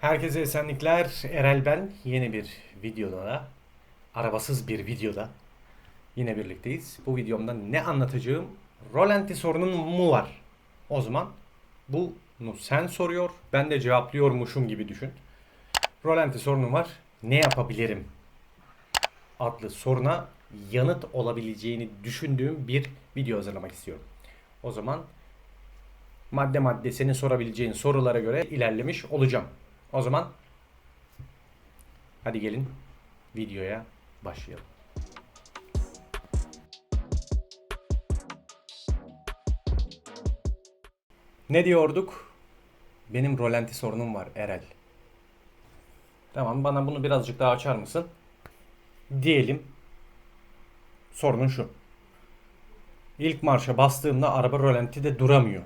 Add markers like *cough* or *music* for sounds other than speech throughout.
Herkese esenlikler. Erel ben. Yeni bir videoda, arabasız bir videoda yine birlikteyiz. Bu videomda ne anlatacağım? Rolanti sorunun mu var? O zaman bunu sen soruyor, ben de cevaplıyormuşum gibi düşün. Rolanti sorunum var. Ne yapabilirim? adlı soruna yanıt olabileceğini düşündüğüm bir video hazırlamak istiyorum. O zaman madde madde senin sorabileceğin sorulara göre ilerlemiş olacağım. O zaman hadi gelin videoya başlayalım. Ne diyorduk? Benim rolanti sorunum var Erel. Tamam bana bunu birazcık daha açar mısın? Diyelim sorunun şu. İlk marşa bastığımda araba rolantide duramıyor.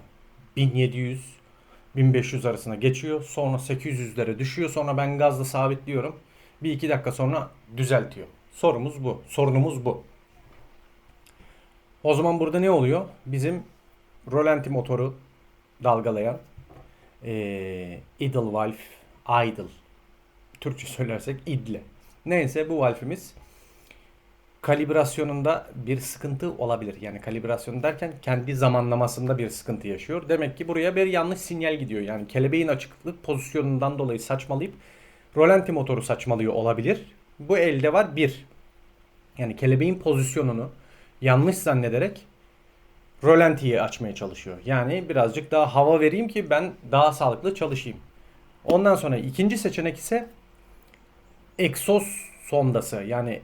1700 1500 arasına geçiyor. Sonra 800'lere düşüyor. Sonra ben gazla sabitliyorum. Bir iki dakika sonra düzeltiyor. Sorumuz bu. Sorunumuz bu. O zaman burada ne oluyor? Bizim rolanti motoru dalgalayan eee idle valve, idle. Türkçe *laughs* söylersek idle. Neyse bu valfimiz kalibrasyonunda bir sıkıntı olabilir. Yani kalibrasyon derken kendi zamanlamasında bir sıkıntı yaşıyor. Demek ki buraya bir yanlış sinyal gidiyor. Yani kelebeğin açıklık pozisyonundan dolayı saçmalayıp rolanti motoru saçmalıyor olabilir. Bu elde var bir. Yani kelebeğin pozisyonunu yanlış zannederek rolantiyi açmaya çalışıyor. Yani birazcık daha hava vereyim ki ben daha sağlıklı çalışayım. Ondan sonra ikinci seçenek ise egzoz sondası yani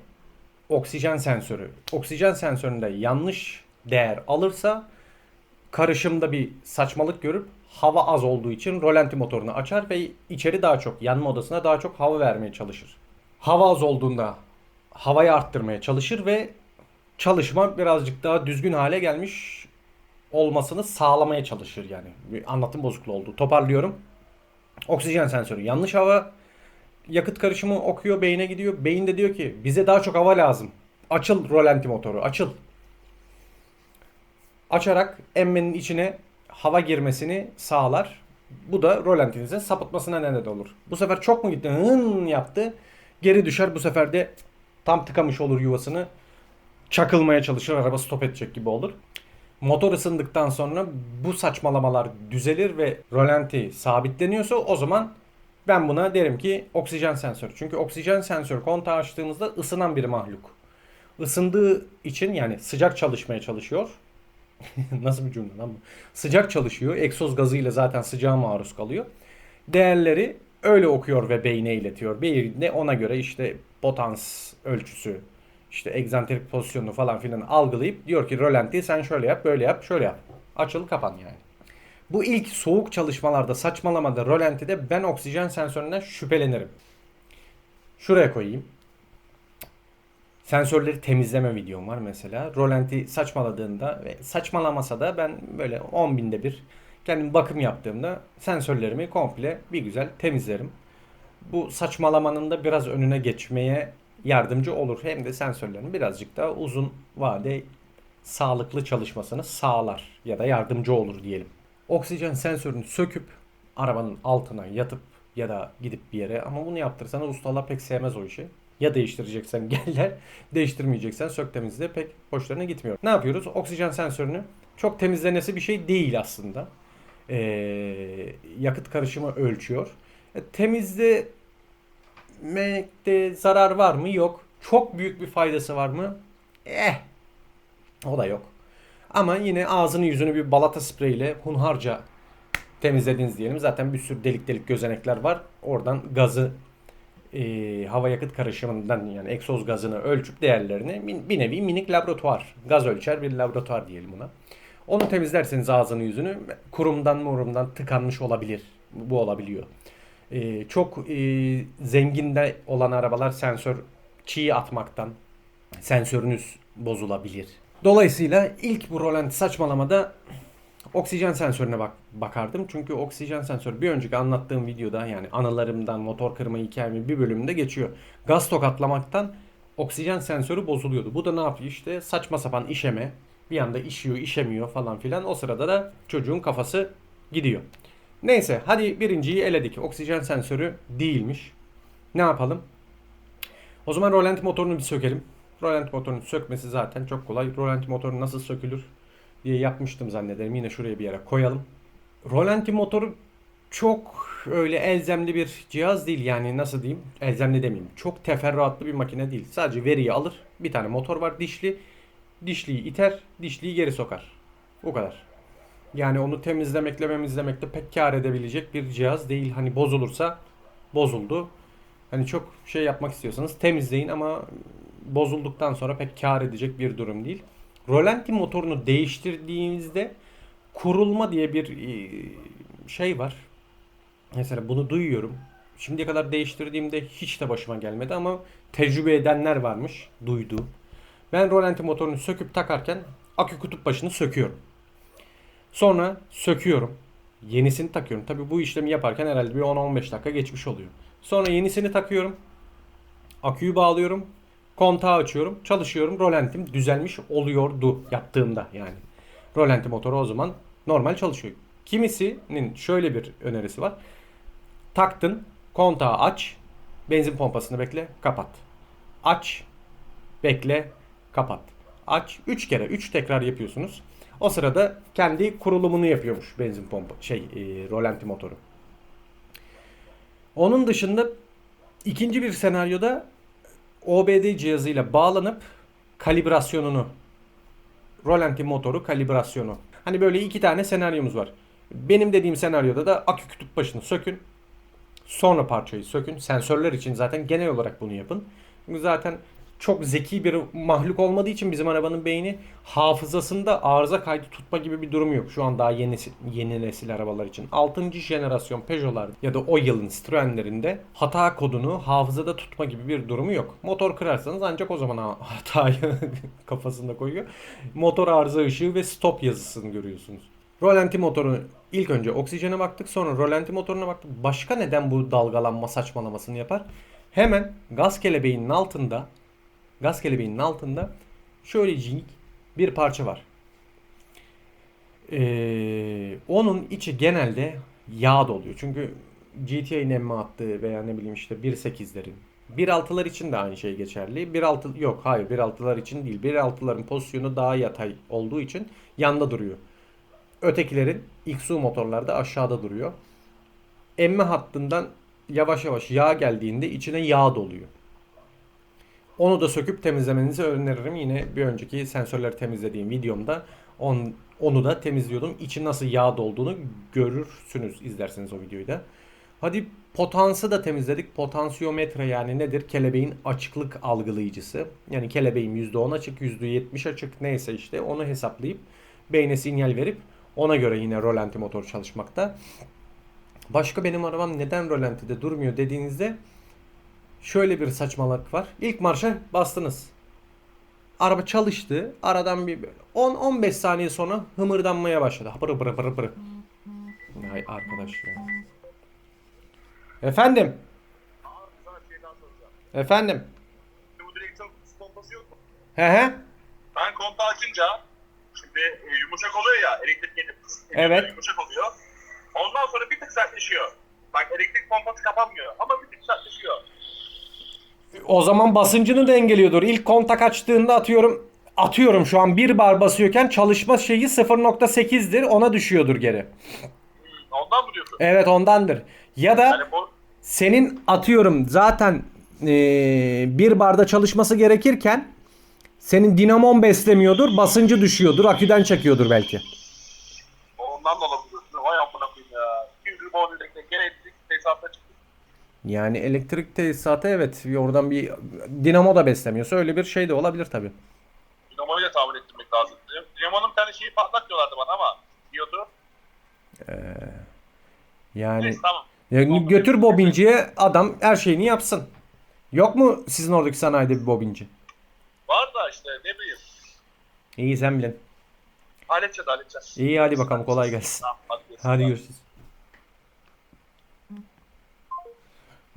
oksijen sensörü. Oksijen sensöründe yanlış değer alırsa karışımda bir saçmalık görüp hava az olduğu için rolanti motorunu açar ve içeri daha çok yanma odasına daha çok hava vermeye çalışır. Hava az olduğunda havayı arttırmaya çalışır ve çalışma birazcık daha düzgün hale gelmiş olmasını sağlamaya çalışır yani. Bir anlatım bozukluğu oldu. Toparlıyorum. Oksijen sensörü yanlış hava yakıt karışımı okuyor beyine gidiyor. Beyin de diyor ki bize daha çok hava lazım. Açıl rolanti motoru açıl. Açarak emmenin içine hava girmesini sağlar. Bu da rolantinizin sapıtmasına neden olur. Bu sefer çok mu gitti? Hın yaptı. Geri düşer bu sefer de tam tıkamış olur yuvasını. Çakılmaya çalışır araba stop edecek gibi olur. Motor ısındıktan sonra bu saçmalamalar düzelir ve rolanti sabitleniyorsa o zaman ben buna derim ki oksijen sensörü. Çünkü oksijen sensörü kontağı açtığımızda ısınan bir mahluk. Isındığı için yani sıcak çalışmaya çalışıyor. *laughs* Nasıl bir cümle lan bu? Sıcak çalışıyor. Egzoz gazıyla zaten sıcağa maruz kalıyor. Değerleri öyle okuyor ve beyne iletiyor. Beyin de ona göre işte potans ölçüsü, işte egzantrik pozisyonu falan filan algılayıp diyor ki rolanti sen şöyle yap, böyle yap, şöyle yap. Açıl kapan yani. Bu ilk soğuk çalışmalarda saçmalamada rolantide ben oksijen sensöründen şüphelenirim. Şuraya koyayım. Sensörleri temizleme videom var mesela. Rolanti saçmaladığında ve saçmalamasa da ben böyle 10 binde bir kendim bakım yaptığımda sensörlerimi komple bir güzel temizlerim. Bu saçmalamanın da biraz önüne geçmeye yardımcı olur. Hem de sensörlerin birazcık daha uzun vade sağlıklı çalışmasını sağlar ya da yardımcı olur diyelim oksijen sensörünü söküp arabanın altına yatıp ya da gidip bir yere ama bunu yaptırsanız ustalar pek sevmez o işi. Ya değiştireceksen *laughs* geller, değiştirmeyeceksen sök temizle pek hoşlarına gitmiyor. Ne yapıyoruz? Oksijen sensörünü çok temizlenesi bir şey değil aslında. Ee, yakıt karışımı ölçüyor. E, temizlemekte zarar var mı? Yok. Çok büyük bir faydası var mı? Eh. O da yok. Ama yine ağzını yüzünü bir balata spreyiyle hunharca temizlediniz diyelim. Zaten bir sürü delik delik gözenekler var. Oradan gazı e, hava yakıt karışımından yani egzoz gazını ölçüp değerlerini bir nevi minik laboratuvar. Gaz ölçer bir laboratuvar diyelim buna. Onu temizlerseniz ağzını yüzünü kurumdan murumdan tıkanmış olabilir. Bu olabiliyor. E, çok e, zenginde olan arabalar sensör çiğ atmaktan sensörünüz bozulabilir. Dolayısıyla ilk bu rolanti saçmalamada oksijen sensörüne bak bakardım. Çünkü oksijen sensörü bir önceki anlattığım videoda yani anılarımdan motor kırma hikayemin bir bölümünde geçiyor. Gaz tokatlamaktan oksijen sensörü bozuluyordu. Bu da ne yapıyor işte saçma sapan işeme. Bir anda işiyor işemiyor falan filan. O sırada da çocuğun kafası gidiyor. Neyse hadi birinciyi eledik. Oksijen sensörü değilmiş. Ne yapalım? O zaman rolanti motorunu bir sökelim. Rolanti motorunu sökmesi zaten çok kolay. Rolanti motoru nasıl sökülür diye yapmıştım zannederim. Yine şuraya bir yere koyalım. Rolanti motoru çok öyle elzemli bir cihaz değil. Yani nasıl diyeyim? Elzemli demeyeyim. Çok teferruatlı bir makine değil. Sadece veriyi alır. Bir tane motor var dişli. Dişliyi iter, dişliyi geri sokar. Bu kadar. Yani onu temizlemekle memizlemekle pek kar edebilecek bir cihaz değil. Hani bozulursa bozuldu. Hani çok şey yapmak istiyorsanız temizleyin ama bozulduktan sonra pek kar edecek bir durum değil. Rolanti motorunu değiştirdiğinizde kurulma diye bir e, şey var. Mesela bunu duyuyorum. Şimdiye kadar değiştirdiğimde hiç de başıma gelmedi ama tecrübe edenler varmış duyduğum. Ben rolanti motorunu söküp takarken akü kutup başını söküyorum. Sonra söküyorum. Yenisini takıyorum. Tabi bu işlemi yaparken herhalde bir 10-15 dakika geçmiş oluyor. Sonra yenisini takıyorum. Aküyü bağlıyorum. Kontağı açıyorum. Çalışıyorum. Rolantim düzelmiş oluyordu yaptığımda yani. Rolanti motoru o zaman normal çalışıyor. Kimisinin şöyle bir önerisi var. Taktın, kontağı aç, benzin pompasını bekle, kapat. Aç, bekle, kapat. Aç 3 kere 3 tekrar yapıyorsunuz. O sırada kendi kurulumunu yapıyormuş benzin pompa şey e, rolanti motoru. Onun dışında ikinci bir senaryoda OBD cihazıyla bağlanıp kalibrasyonunu rolanti motoru kalibrasyonu. Hani böyle iki tane senaryomuz var. Benim dediğim senaryoda da akü kütüp başını sökün. Sonra parçayı sökün. Sensörler için zaten genel olarak bunu yapın. Çünkü zaten çok zeki bir mahluk olmadığı için bizim arabanın beyni hafızasında arıza kaydı tutma gibi bir durum yok. Şu an daha yeni yeni nesil arabalar için. 6. jenerasyon Peugeot'lar ya da o yılın Citroen'lerinde hata kodunu hafızada tutma gibi bir durumu yok. Motor kırarsanız ancak o zaman hatayı *laughs* kafasında koyuyor. Motor arıza ışığı ve stop yazısını görüyorsunuz. Rolanti motorunu ilk önce oksijene baktık sonra rolanti motoruna baktık. Başka neden bu dalgalanma saçmalamasını yapar? Hemen gaz kelebeğinin altında gaz kelebeğinin altında şöylecik bir parça var. Ee, onun içi genelde yağ doluyor. Çünkü GTA'nin emme attığı veya ne bileyim işte 1.8'lerin 1.6'lar için de aynı şey geçerli. 1.6 yok hayır 1.6'lar için değil. 1.6'ların pozisyonu daha yatay olduğu için yanda duruyor. Ötekilerin XU motorlarda aşağıda duruyor. Emme hattından yavaş yavaş yağ geldiğinde içine yağ doluyor. Onu da söküp temizlemenizi öneririm. Yine bir önceki sensörleri temizlediğim videomda on, onu da temizliyordum. İçi nasıl yağ dolduğunu görürsünüz izlerseniz o videoyu da. Hadi potansı da temizledik. Potansiyometre yani nedir? Kelebeğin açıklık algılayıcısı. Yani kelebeğim %10 açık, %70 açık neyse işte onu hesaplayıp beyne sinyal verip ona göre yine rolanti motor çalışmakta. Başka benim arabam neden rolantide durmuyor dediğinizde şöyle bir saçmalık var. İlk marşa bastınız. Araba çalıştı. Aradan bir 10-15 saniye sonra hımırdanmaya başladı. Bırı bırı bırı bırı. Ay arkadaş ya. Efendim. Efendim. Bu direksiyon pompası yok mu? He he. Ben kontağı açınca şimdi e, yumuşak oluyor ya elektrik gelip Evet. yumuşak oluyor. Ondan sonra bir tık sertleşiyor. Bak elektrik pompası kapanmıyor ama bir tık sertleşiyor. O zaman basıncını dengeliyordur. İlk kontak açtığında atıyorum atıyorum şu an bir bar basıyorken çalışma şeyi 0.8'dir ona düşüyordur geri. Ondan mı diyorsun? Evet ondandır. Ya da Yani bu senin atıyorum zaten eee, bir barda çalışması gerekirken senin dinamon beslemiyordur, basıncı düşüyordur, aküden çekiyordur belki. ondan da olabilir. Vay amına koyayım ya. 200 ribaun elektrik gene tesisatına çıktı. Yani elektrik tesisatı evet oradan bir dinamo da beslemiyorsa öyle bir şey de olabilir tabi. Dinamoyu da tahmin ettirmek lazım. Dinamonun bir tane şeyi patlak diyorlardı bana ama diyordu. Yani Neyse tamam. ya götür bobinciye adam her şeyini yapsın. Yok mu sizin oradaki sanayide bir bobinci? Var da işte ne bileyim. İyi sen bilin. Halledeceğiz halledeceğiz. İyi hadi bakalım kolay gelsin. Tamam. Hadi görüşürüz.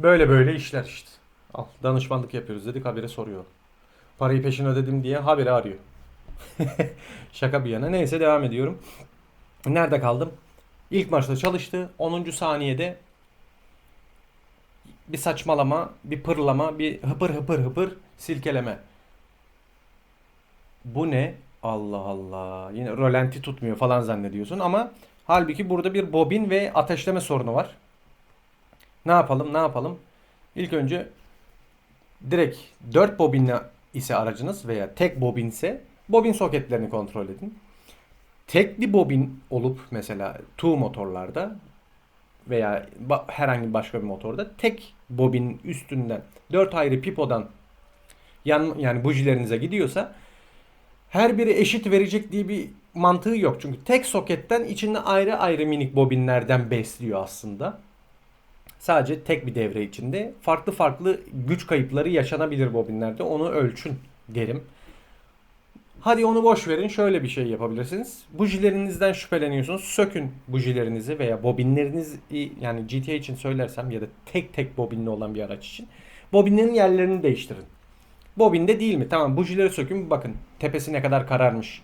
Böyle böyle işler işte. Al danışmanlık yapıyoruz dedik habire soruyor. Parayı peşin ödedim diye haberi arıyor. *laughs* Şaka bir yana. Neyse devam ediyorum. Nerede kaldım? İlk maçta çalıştı. 10. saniyede bir saçmalama, bir pırlama, bir hıpır hıpır hıpır silkeleme. Bu ne? Allah Allah. Yine rölanti tutmuyor falan zannediyorsun ama halbuki burada bir bobin ve ateşleme sorunu var. Ne yapalım? Ne yapalım? İlk önce direkt 4 bobinle ise aracınız veya tek bobinse bobin soketlerini kontrol edin. Tekli bobin olup mesela two motorlarda veya herhangi başka bir motorda tek bobin üstünden 4 ayrı pipodan yan yani bujilerinize gidiyorsa her biri eşit verecek diye bir mantığı yok. Çünkü tek soketten içinde ayrı ayrı minik bobinlerden besliyor aslında. Sadece tek bir devre içinde farklı farklı güç kayıpları yaşanabilir bobinlerde. Onu ölçün derim. Hadi onu boş verin. Şöyle bir şey yapabilirsiniz. Bujilerinizden şüpheleniyorsunuz. Sökün bujilerinizi veya bobinlerinizi yani GTA için söylersem ya da tek tek bobinli olan bir araç için bobinlerin yerlerini değiştirin. Bobinde değil mi? Tamam bujileri sökün bakın tepesi ne kadar kararmış.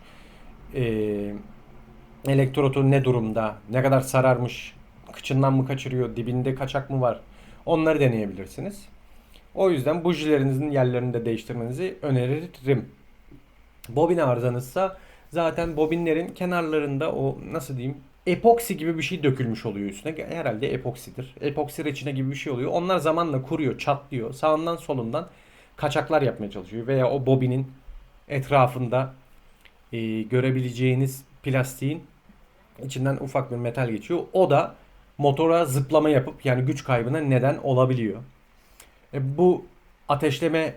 Ee, elektrotu ne durumda? Ne kadar sararmış? Kıçından mı kaçırıyor? Dibinde kaçak mı var? Onları deneyebilirsiniz. O yüzden bujilerinizin yerlerini de değiştirmenizi öneririm. Bobin arızanızsa zaten bobinlerin kenarlarında o nasıl diyeyim epoksi gibi bir şey dökülmüş oluyor üstüne. Herhalde epoksidir. Epoksi reçine gibi bir şey oluyor. Onlar zamanla kuruyor, çatlıyor. Sağından solundan kaçaklar yapmaya çalışıyor. Veya o bobinin etrafında e, görebileceğiniz plastiğin içinden ufak bir metal geçiyor. O da motora zıplama yapıp yani güç kaybına neden olabiliyor. E, bu ateşleme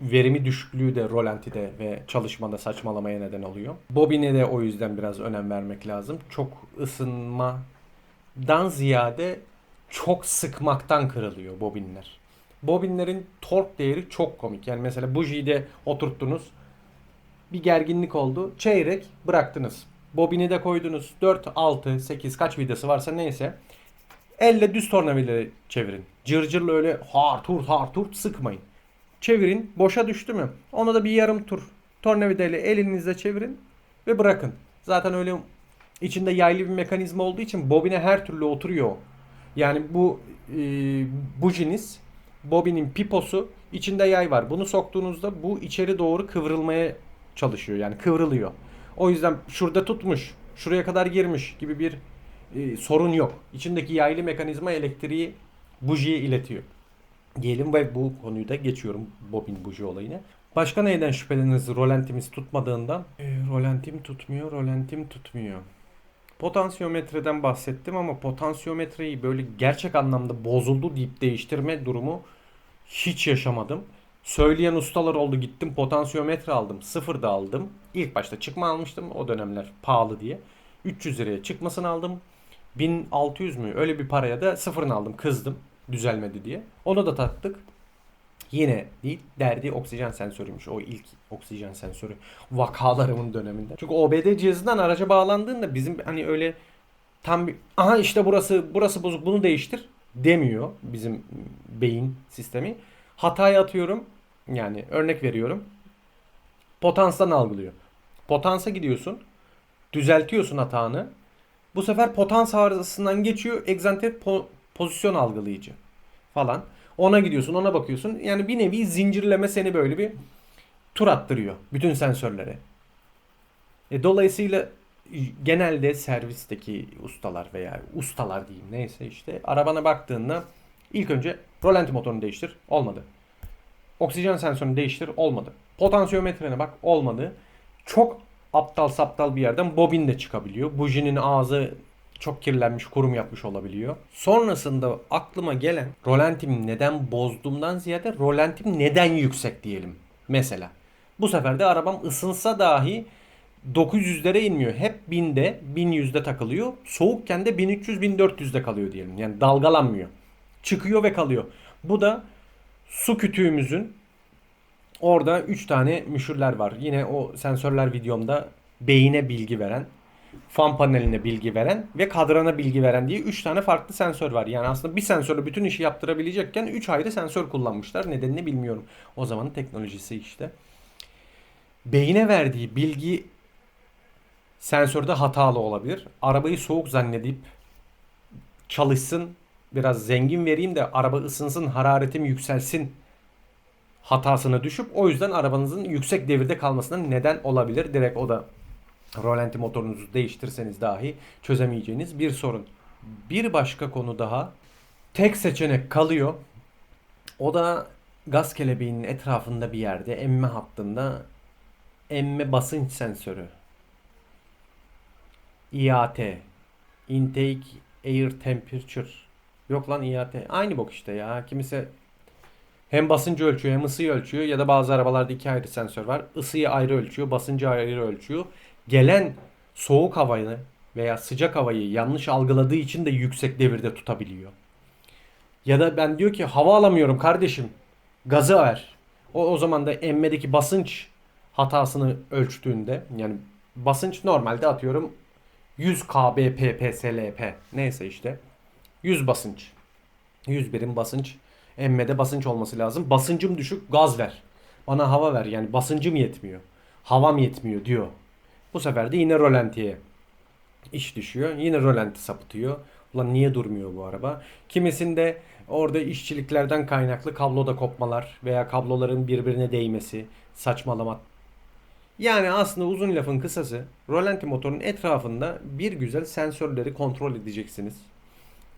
verimi düşüklüğü de rolantide ve çalışmada saçmalamaya neden oluyor. Bobine de o yüzden biraz önem vermek lazım. Çok ısınmadan ziyade çok sıkmaktan kırılıyor bobinler. Bobinlerin tork değeri çok komik. Yani mesela bujiyi de oturttunuz. Bir gerginlik oldu. Çeyrek bıraktınız. Bobini de koydunuz. 4, 6, 8 kaç vidası varsa neyse. Elle düz tornavidayı çevirin. Cırcırla öyle harturt harturt sıkmayın. Çevirin. Boşa düştü mü? Ona da bir yarım tur tornavidayla elinizle çevirin ve bırakın. Zaten öyle içinde yaylı bir mekanizma olduğu için bobine her türlü oturuyor. Yani bu e, bujiniz bobinin piposu içinde yay var. Bunu soktuğunuzda bu içeri doğru kıvrılmaya çalışıyor. Yani kıvrılıyor. O yüzden şurada tutmuş, şuraya kadar girmiş gibi bir e, sorun yok. İçindeki yaylı mekanizma elektriği bujiye iletiyor. Diyelim ve bu konuyu da geçiyorum bobin buji olayına. Başka neyden şüpheleniriz rolantimiz tutmadığından? E, rolantim tutmuyor, rolantim tutmuyor. Potansiyometreden bahsettim ama potansiyometreyi böyle gerçek anlamda bozuldu deyip değiştirme durumu hiç yaşamadım. Söyleyen ustalar oldu gittim potansiyometre aldım. Sıfır da aldım. İlk başta çıkma almıştım o dönemler pahalı diye. 300 liraya çıkmasını aldım. 1600 mü öyle bir paraya da sıfırını aldım kızdım düzelmedi diye. Onu da taktık. Yine değil derdi oksijen sensörüymüş o ilk oksijen sensörü vakalarımın döneminde. Çünkü OBD cihazından araca bağlandığında bizim hani öyle tam bir aha işte burası burası bozuk bunu değiştir demiyor bizim beyin sistemi. Hatayı atıyorum yani örnek veriyorum. Potanstan algılıyor. Potansa gidiyorsun. Düzeltiyorsun hatanı. Bu sefer potans arızasından geçiyor. Egzanter po- pozisyon algılayıcı falan. Ona gidiyorsun, ona bakıyorsun. Yani bir nevi zincirleme seni böyle bir tur attırıyor bütün sensörlere. E, dolayısıyla genelde servisteki ustalar veya ustalar diyeyim neyse işte arabana baktığında ilk önce rolanti motorunu değiştir. Olmadı. Oksijen sensörünü değiştir. Olmadı. Potansiyometrene bak. Olmadı. Çok aptal saptal bir yerden bobin de çıkabiliyor. Bujinin ağzı çok kirlenmiş, kurum yapmış olabiliyor. Sonrasında aklıma gelen rolantim neden bozduğumdan ziyade rolantim neden yüksek diyelim. Mesela. Bu sefer de arabam ısınsa dahi 900'lere inmiyor. Hep 1000'de, 1100'de takılıyor. Soğukken de 1300-1400'de kalıyor diyelim. Yani dalgalanmıyor. Çıkıyor ve kalıyor. Bu da su kütüğümüzün orada 3 tane müşürler var. Yine o sensörler videomda beyine bilgi veren, fan paneline bilgi veren ve kadrana bilgi veren diye 3 tane farklı sensör var. Yani aslında bir sensörle bütün işi yaptırabilecekken 3 ayrı sensör kullanmışlar. Nedenini bilmiyorum. O zamanın teknolojisi işte. Beyine verdiği bilgi sensörde hatalı olabilir. Arabayı soğuk zannedip çalışsın, biraz zengin vereyim de araba ısınsın, hararetim yükselsin hatasına düşüp o yüzden arabanızın yüksek devirde kalmasına neden olabilir. Direkt o da rolanti motorunuzu değiştirseniz dahi çözemeyeceğiniz bir sorun. Bir başka konu daha tek seçenek kalıyor. O da gaz kelebeğinin etrafında bir yerde emme hattında emme basınç sensörü. IAT. Intake Air Temperature. Yok lan IAT. Aynı bok işte ya. Kimisi hem basıncı ölçüyor hem ısıyı ölçüyor ya da bazı arabalarda iki ayrı sensör var. Isıyı ayrı ölçüyor, basıncı ayrı ölçüyor. Gelen soğuk havayı veya sıcak havayı yanlış algıladığı için de yüksek devirde tutabiliyor. Ya da ben diyor ki hava alamıyorum kardeşim. Gazı ver. O, o zaman da emmedeki basınç hatasını ölçtüğünde yani basınç normalde atıyorum 100 kbppslp neyse işte 100 basınç. 100 birim basınç. Emmede basınç olması lazım. Basıncım düşük gaz ver. Bana hava ver. Yani basıncım yetmiyor. Havam yetmiyor diyor. Bu sefer de yine rolantiye iş düşüyor. Yine rolanti sapıtıyor. Ulan niye durmuyor bu araba? Kimisinde orada işçiliklerden kaynaklı kabloda kopmalar veya kabloların birbirine değmesi, saçmalama. Yani aslında uzun lafın kısası rolanti motorun etrafında bir güzel sensörleri kontrol edeceksiniz.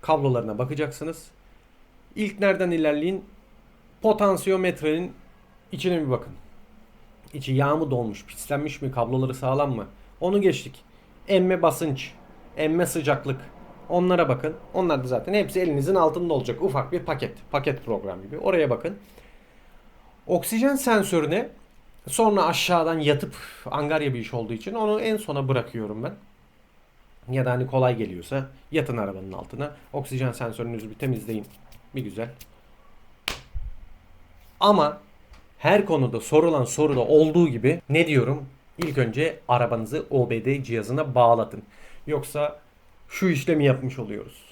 Kablolarına bakacaksınız. İlk nereden ilerleyin? Potansiyometrenin içine bir bakın. İçi yağ mı dolmuş, pislenmiş mi, kabloları sağlam mı? Onu geçtik. Emme basınç, emme sıcaklık. Onlara bakın. Onlar da zaten hepsi elinizin altında olacak. Ufak bir paket. Paket program gibi. Oraya bakın. Oksijen sensörüne sonra aşağıdan yatıp angarya bir iş olduğu için onu en sona bırakıyorum ben. Ya da hani kolay geliyorsa yatın arabanın altına. Oksijen sensörünüzü bir temizleyin. Bir güzel. Ama her konuda sorulan soruda olduğu gibi ne diyorum? İlk önce arabanızı OBD cihazına bağlatın. Yoksa şu işlemi yapmış oluyoruz.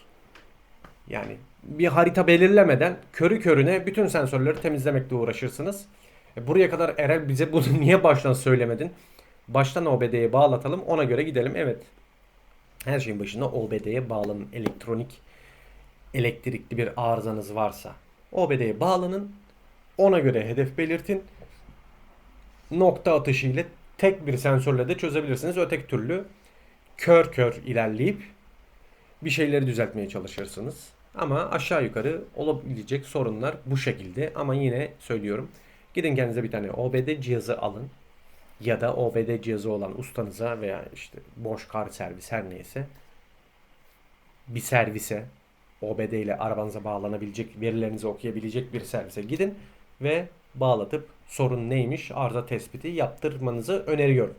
Yani bir harita belirlemeden körü körüne bütün sensörleri temizlemekle uğraşırsınız. E buraya kadar Erel bize bunu *laughs* niye baştan söylemedin? Baştan OBD'ye bağlatalım ona göre gidelim. Evet. Her şeyin başında OBD'ye bağlanın. Elektronik elektrikli bir arızanız varsa OBD'ye bağlanın. Ona göre hedef belirtin. Nokta atışı ile tek bir sensörle de çözebilirsiniz. Öteki türlü kör kör ilerleyip bir şeyleri düzeltmeye çalışırsınız. Ama aşağı yukarı olabilecek sorunlar bu şekilde. Ama yine söylüyorum. Gidin kendinize bir tane OBD cihazı alın. Ya da OBD cihazı olan ustanıza veya işte boş kar servis her neyse bir servise OBD ile arabanıza bağlanabilecek, verilerinizi okuyabilecek bir servise gidin ve bağlatıp sorun neymiş arıza tespiti yaptırmanızı öneriyorum.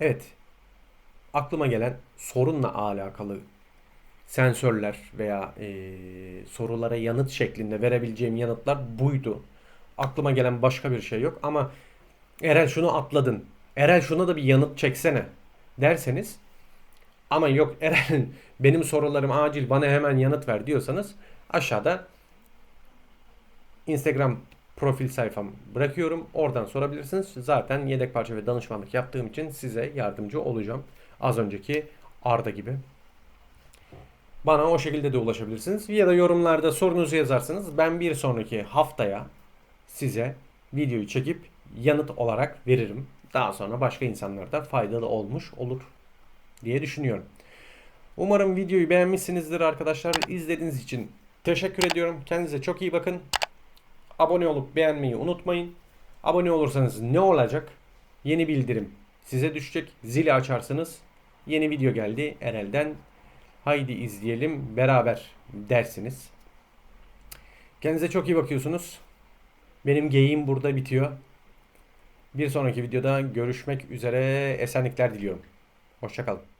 Evet. Aklıma gelen sorunla alakalı sensörler veya e, sorulara yanıt şeklinde verebileceğim yanıtlar buydu. Aklıma gelen başka bir şey yok ama Erel şunu atladın. Erel şuna da bir yanıt çeksene derseniz ama yok *laughs* Eren benim sorularım acil bana hemen yanıt ver diyorsanız aşağıda Instagram profil sayfam bırakıyorum. Oradan sorabilirsiniz. Zaten yedek parça ve danışmanlık yaptığım için size yardımcı olacağım. Az önceki Arda gibi. Bana o şekilde de ulaşabilirsiniz. Ya da yorumlarda sorunuzu yazarsınız. Ben bir sonraki haftaya size videoyu çekip yanıt olarak veririm. Daha sonra başka insanlara da faydalı olmuş olur diye düşünüyorum. Umarım videoyu beğenmişsinizdir arkadaşlar. İzlediğiniz için teşekkür ediyorum. Kendinize çok iyi bakın. Abone olup beğenmeyi unutmayın. Abone olursanız ne olacak? Yeni bildirim size düşecek. Zili açarsınız. Yeni video geldi Erel'den. Haydi izleyelim beraber dersiniz. Kendinize çok iyi bakıyorsunuz. Benim geyiğim burada bitiyor. Bir sonraki videoda görüşmek üzere. Esenlikler diliyorum. Hoşçakalın.